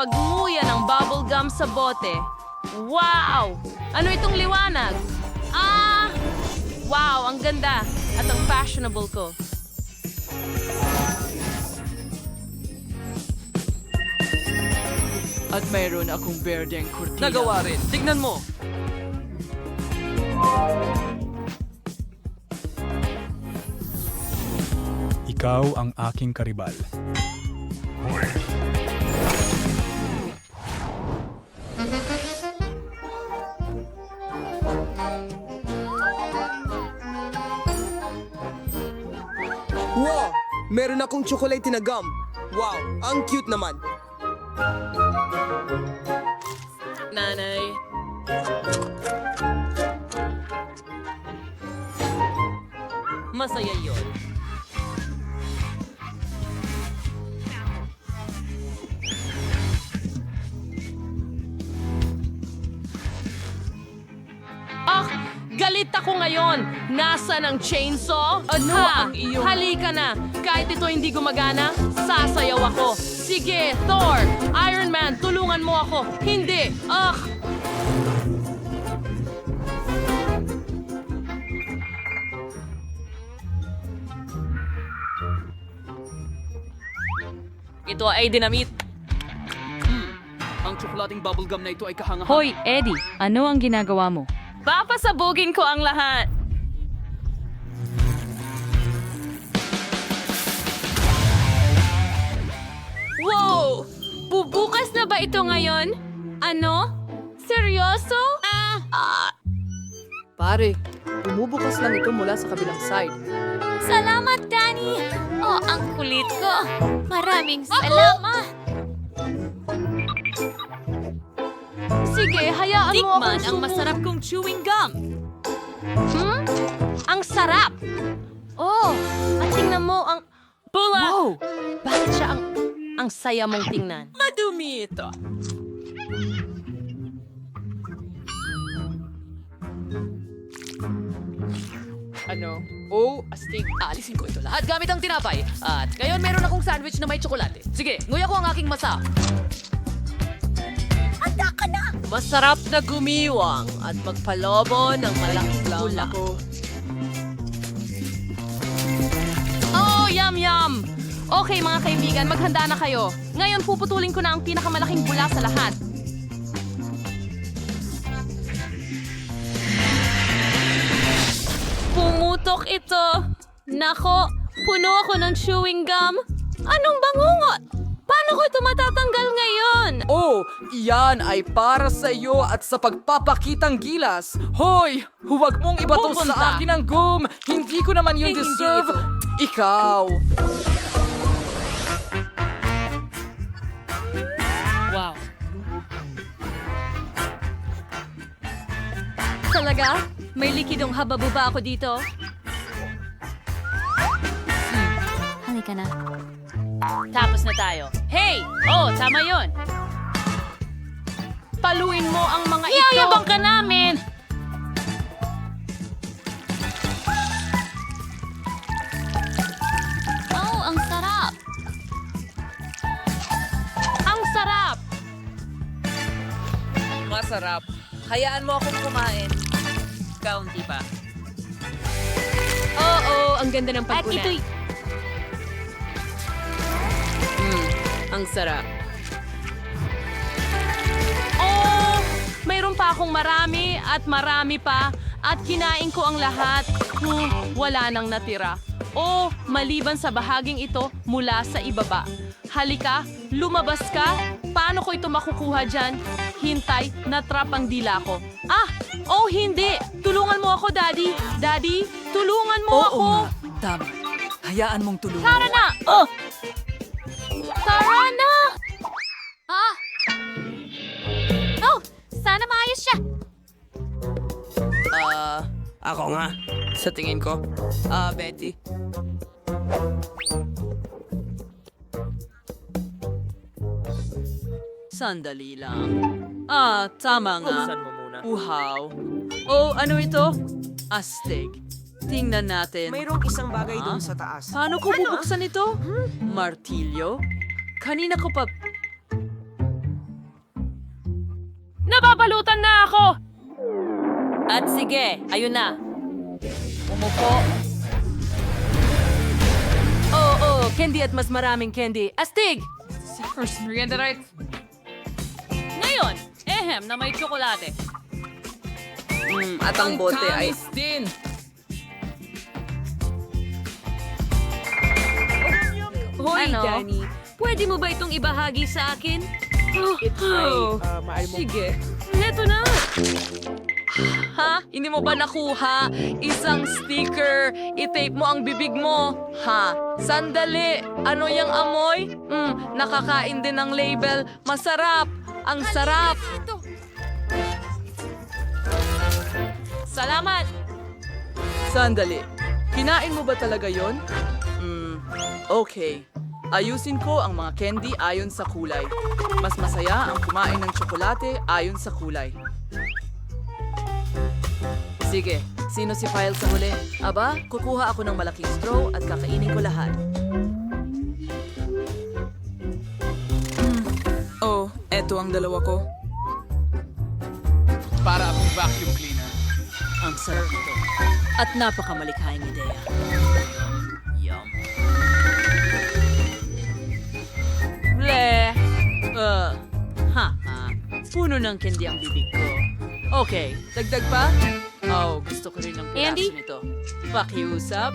Pagnguya ng bubble gum sa bote. Wow! Ano itong liwanag? Ah! Wow, ang ganda at ang fashionable ko. At mayroon akong berdeng kurtina. Nagawa rin. Tignan mo. Ikaw ang aking karibal. Meron akong chocolate na gum. Wow, ang cute naman. Nanay. Masaya yon. Nasaan ang chainsaw? Ano Ha, ang iyong- Halika na. Kahit ito hindi gumagana, sasayaw ako. Sige, Thor, Iron Man, tulungan mo ako. Hindi. Ah, ito ay dinamit. Ang tsokolating bubblegum na ito ay kahanga Hoy, Eddie, ano ang ginagawa mo? Papasabugin ko ang lahat. Bubukas na ba ito ngayon? Ano? Seryoso? Ah! ah. Pare, bumubukas lang ito mula sa kabilang side. Salamat, Danny! Oh, ang kulit ko. Maraming salamat. Sige, hayaan mo akong Tikman ang masarap kong chewing gum. Hmm? Ang sarap! Oh, at tingnan mo ang... Bula! Wow! Bakit siya ang... ang saya mong tingnan? Madumi ito. Ano? Oh, astig. Aalisin ko ito lahat gamit ang tinapay. At ngayon meron akong sandwich na may tsokolate. Sige, nguya ko ang aking masa. Masarap na gumiwang at magpalobo ng malaking bulak. Oh, yum yum! Okay mga kaibigan, maghanda na kayo. Ngayon puputulin ko na ang pinakamalaking bula sa lahat. Pumutok ito. Nako, puno ako ng chewing gum. Anong bangungot? Paano ko ito matatanggal ngayon? Oh, iyan ay para sa iyo at sa pagpapakitang gilas. Hoy, huwag mong ibato Pupunta. sa akin ang gum. Hindi ko naman yun Hindi deserve. Ikaw. Wow. Talaga? May likidong hababuba ako dito? Halika na. Tapos na tayo. Hey! Oh, tama yon. Paluin mo ang mga ito. Iyayabang ka namin! Masarap. Hayaan mo akong kumain. Kaunti pa. Oo, ang ganda ng At pagkunan. ito'y Mm, ang sarap. Oh! Mayroon pa akong marami at marami pa at kinain ko ang lahat. Hmm, wala nang natira. Oh, maliban sa bahaging ito mula sa ibaba. Halika, lumabas ka. Paano ko ito makukuha dyan? Hintay, natrap ang dila ko. Ah! Oh, hindi! Tulungan mo ako, Daddy! Daddy, tulungan mo ako! Tama. Hayaan mong tulungan. Tara na! Oh! Tara na! Ah! Oh, sana maayos siya. Ah, ako nga. Sa tingin ko. Ah, Betty. Sandali lang. Ah, tama nga. Buksan mo muna. Uhaw. Oh, ano ito? Astig. Tingnan natin. Mayroong isang bagay Ah? doon sa taas. Paano ko bubuksan ito? Martilyo? Kanina ko pa... Nababalutan na ako! At sige, ayun na. Umupo. Oo, oh, candy at mas maraming candy. Astig! First merienda right? Ngayon, ehem na may tsokolate. Mm, at ang bote ay... din. Hoy, Ano? Danny. Pwede mo ba itong ibahagi sa akin? Oh, Sige. Heto na. Ha? Hindi mo ba nakuha? Isang sticker. I-tape mo ang bibig mo. Ha? Sandali. Ano yung amoy? Mm, nakakain din ng label. Masarap. Ang sarap. Salamat. Sandali. Kinain mo ba talaga yon? Hmm, okay. Ayusin ko ang mga candy ayon sa kulay. Mas masaya ang kumain ng tsokolate ayon sa kulay. Sige, sino si File sa huli? Aba, kukuha ako ng malaking straw at kakainin ko lahat. Oh, eto ang dalawa ko. Para akong vacuum cleaner. Ang sarap nito. At napakamalikhaing ideya. Yum. Ble. Uh, Ha, ha. Puno ng candy ang bibig ko. Okay, dagdag pa? Oh, gusto ko rin ng piraso Andy? nito. Pakiusap?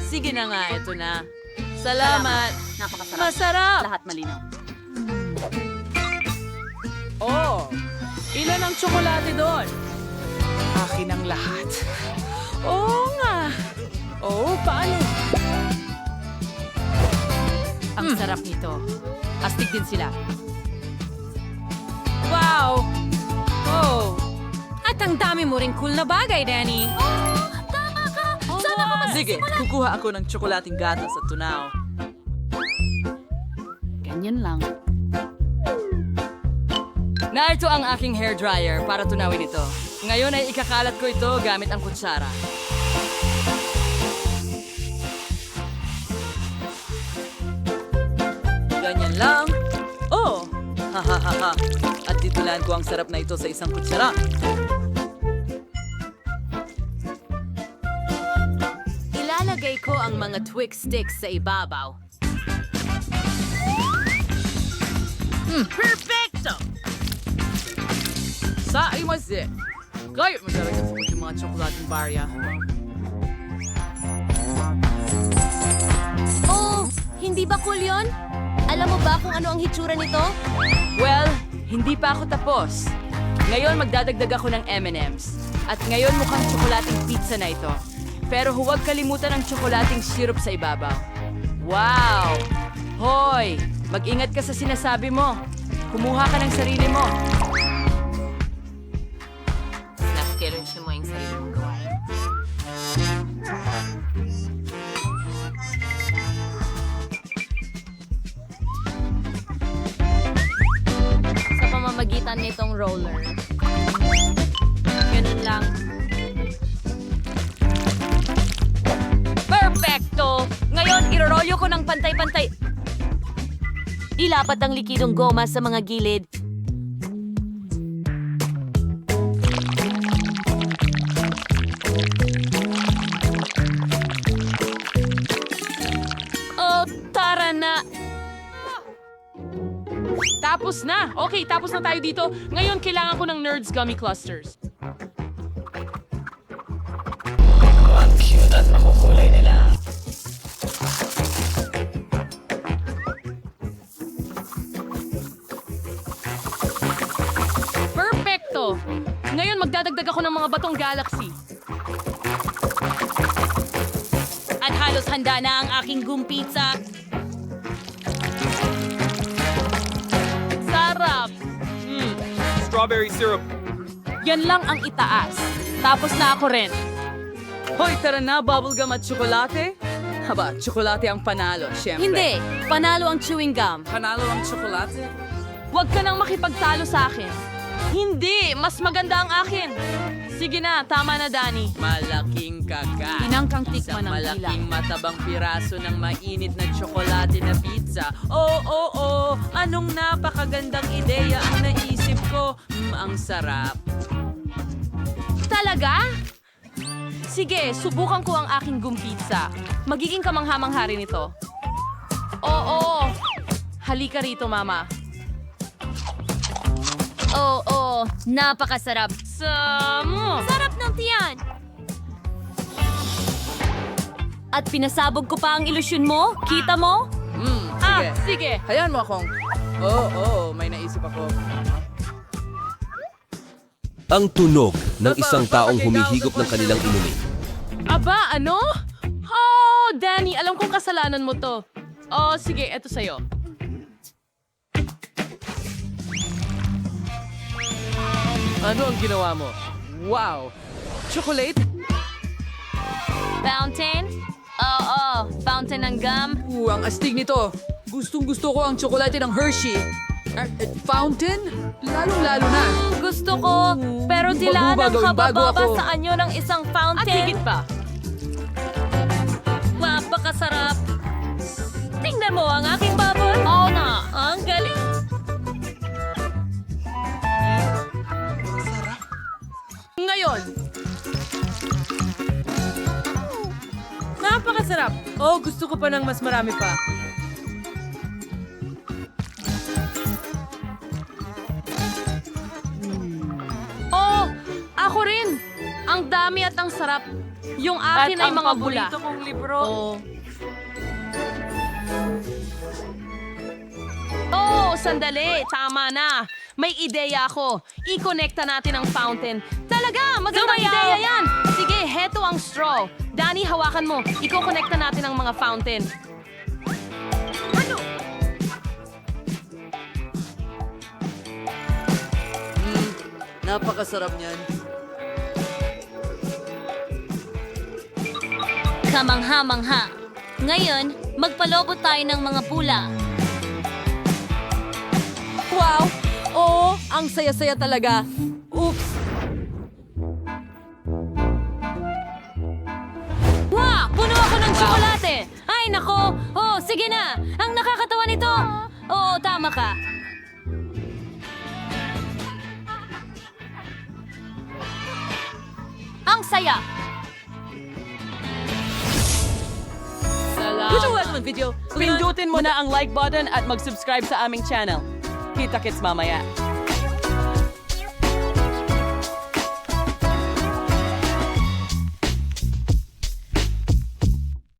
Sige na nga, ito na. Salamat. Napakasarap. Masarap. Lahat malinaw. Oh, ilan ang tsokolate doon? Akin ang lahat. Oo nga. Oh, paano? Ang sarap nito. Astig din sila. Wow! Oh! At ang dami mo ring cool na bagay, Danny. Tama ka! Sana ka Sige, kukuha ako ng tsokolating gatas at tunaw. Ganyan lang. Narito ang aking hair dryer para tunawin ito. Ngayon ay ikakalat ko ito gamit ang kutsara. Ganyan lang. Oh, ha ha ha ha. At titulan ko ang sarap na ito sa isang kutsara. Ilalagay ko ang mga Twix sticks sa ibabaw. Perfecto! Sa imaze. Kayo mo talaga sa yung mga tsokolating barya. Oh, hindi ba cool yun? Alam mo ba kung ano ang hitsura nito? Well, hindi pa ako tapos. Ngayon magdadagdag ako ng M&M's. At ngayon mukhang tsokolating pizza na ito. Pero huwag kalimutan ang tsokolating syrup sa ibabaw. Wow! Hoy! Mag-ingat ka sa sinasabi mo. Kumuha ka ng sarili mo. Nakikirensya mo yung sarili mong gawain. Sa pamamagitan nitong roller. Ganun lang. Perfecto! Ngayon, irorolyo ko ng pantay-pantay. Ilapat ang likidong goma sa mga gilid. Oh, na! Tapos na! Okay, tapos na tayo dito. Ngayon, kailangan ko ng Nerds Gummy Clusters. Ngayon, magdadagdag ako ng mga batong galaxy. At halos handa na ang aking gumpizza. Sarap! Mm. Strawberry syrup. Yan lang ang itaas. Tapos na ako rin. Hoy, tara na, bubblegum at tsokolate. Haba, tsokolate ang panalo, syempre. Hindi! Panalo ang chewing gum. Panalo ang tsokolate? Huwag ka nang makipagtalo sa akin. Hindi! Mas maganda ang akin. Sige na, tama na, Danny. Malaking kagat. Tinangkang Sa tikman ng tila. malaking matabang piraso ng mainit na tsokolate na pizza. Oo, oo, oo. Anong napakagandang ideya ang naisip ko. mm, ang sarap. Talaga? Sige, subukan ko ang aking gumpizza. Magiging kamangha-mangha rin ito. Oo, halika rito, mama. Oo, oh, napakasarap. Sa... mo. Sarap ng tiyan. At pinasabog ko pa ang ilusyon mo? Kita mo? Mm, sige. Ah, sige. Hayaan mo akong... Oo, oo, may naisip ako. Ang tunog ng isang taong humihigop ng kanilang inumin. Aba, ano? Oh, Danny, alam kong kasalanan mo to. Oh, sige, eto sa'yo. Ano ang ginawa mo? Wow! Chocolate? Fountain? Oo, fountain ng gum. Uh, ang astig nito. Gustong gusto ko ang tsokolate ng Hershey. Ah, eh, fountain? Lalong-lalo na. Gusto ko, pero tila Bago ba ng gawin bago kabababa ako? sa anyo ng isang At fountain. higit pa. Napakasarap. Tingnan mo ang aking bubble. Oo nga, ang Ngayon! Napakasarap. Oh, gusto ko pa ng mas marami pa. Oh, ako rin. Ang dami at ang sarap. Yung akin ay mga bula. kong libro. Oh. Oh, sandali. Tama na. May ideya ako. I-connecta natin ang fountain. Talaga, magandang Sumayaw! ideya yan. Sige, heto ang straw. Danny, hawakan mo. Iko-connecta natin ang mga fountain. Napakasarap niyan. Kamangha-mangha. Ngayon, magpalobo tayo ng mga pula. Wow! Oo, ang saya-saya talaga. Nako! Oh, sige na! Ang nakakatawa nito! Oo, tama ka. Ang saya! Kung gusto mo ng video, pindutin mo na ang like button at mag-subscribe sa aming channel. Kita-kits mamaya.